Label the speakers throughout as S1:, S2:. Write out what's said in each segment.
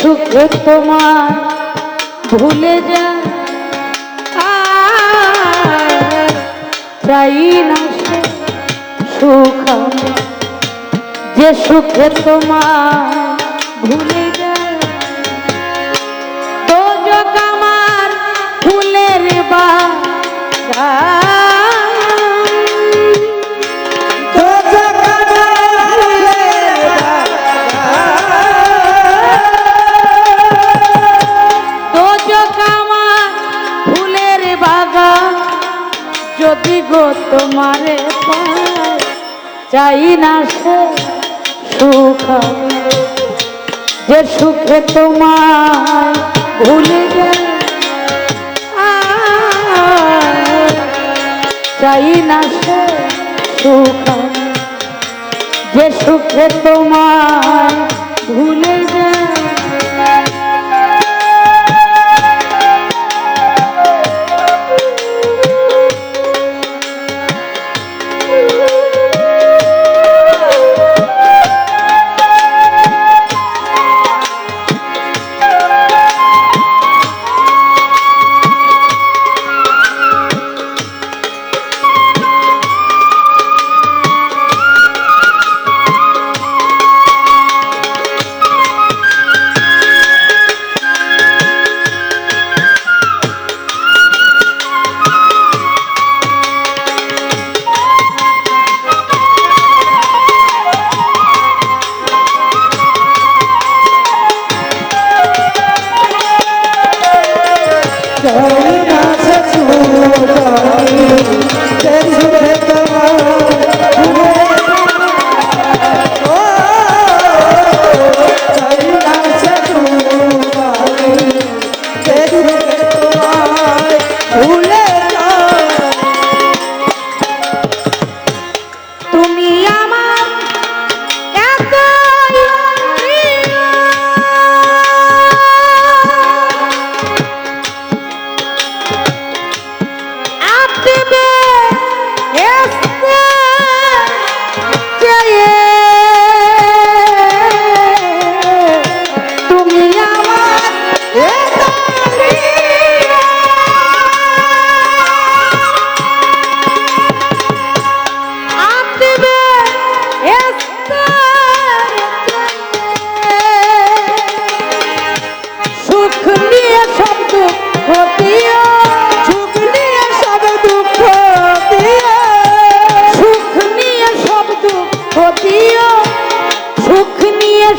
S1: সুখে তোমার ভুলে যা। চাই না সে সুখ যে সুখে তোমার ভুলে যায় তো যোগ আমার ফুলের বাগান। তোমারে চাই না সে সুখ। যে সুখে তোমার ভুলে যায় চাই না সে সুখ। যে সুখে তোমার ভুলে যায়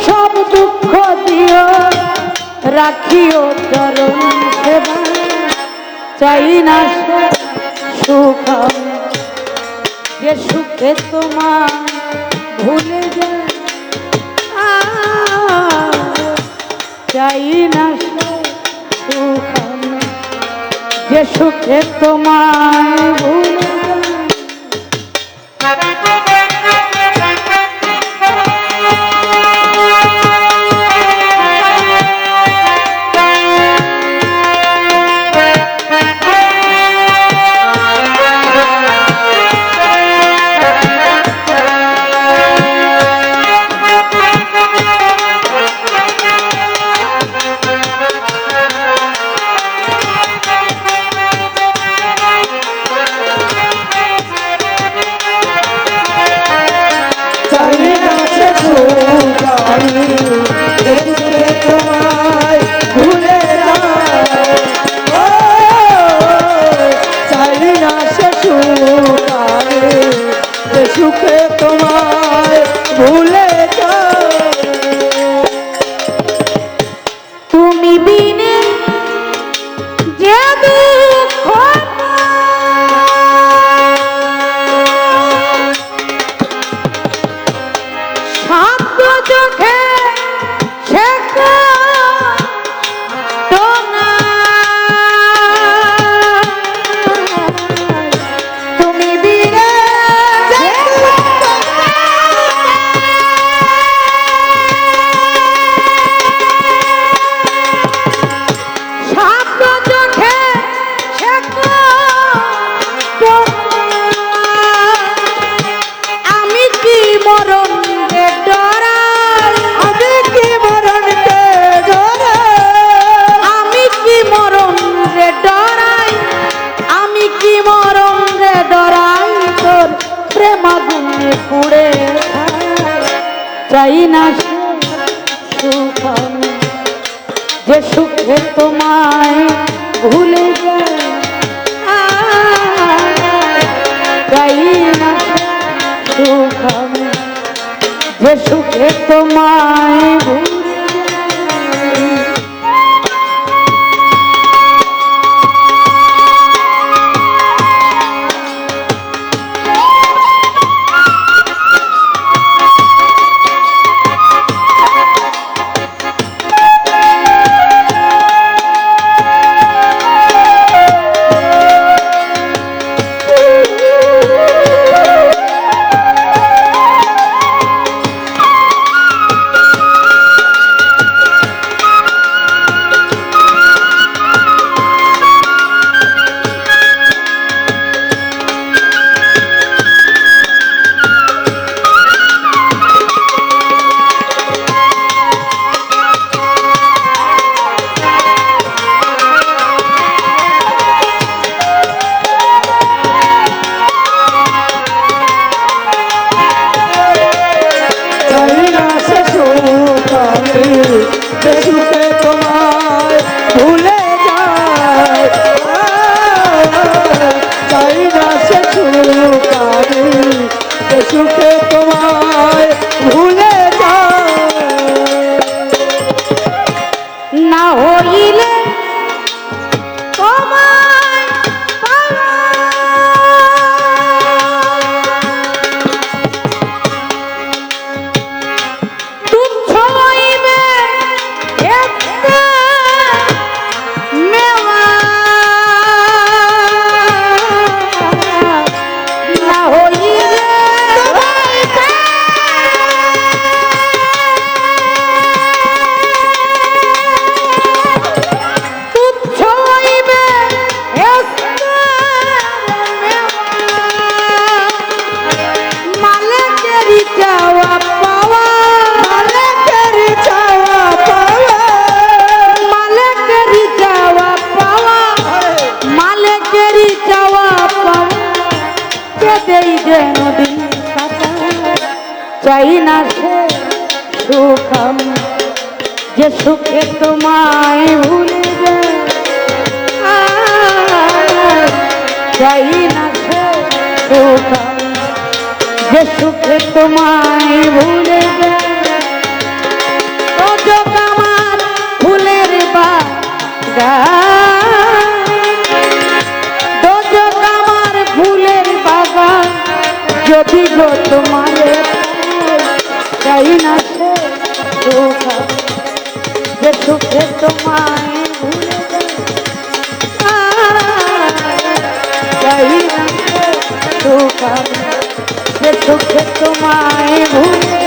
S1: সব দুঃখ দিও, রাখিও চরণ সেবা। চাই না সুখ যে সুখে তোমার ভুলে যায়। চাই না সুখ যে সুখে তোমার ভুলে চাই না সুখ যে সুখে তোমায় ভুলে যায়, চাই না সুখ যে সুখে তোমায় ভুলে
S2: সুখে তোমায় ভুলে চাই না সে সুখ আমি তোমায় ভুলে
S1: না হইলে চাই না সে সুখ যে সুখে তোমায় ভুলে যায়। আয়, চাই না সে সুখ যে সুখে তোমায় ভুলে যায়। রজক আমার ফুলের বাগান যদি গো তোমার চাই না সে সুখ যে সুখে তোমায় ভুলে চাই না সে সুখ যে সুখে তোমায় ভুলে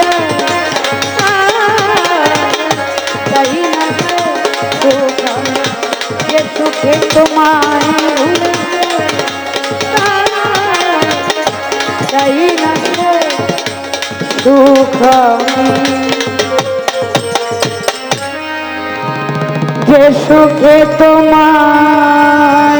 S1: সুখ যে সুখে তোমার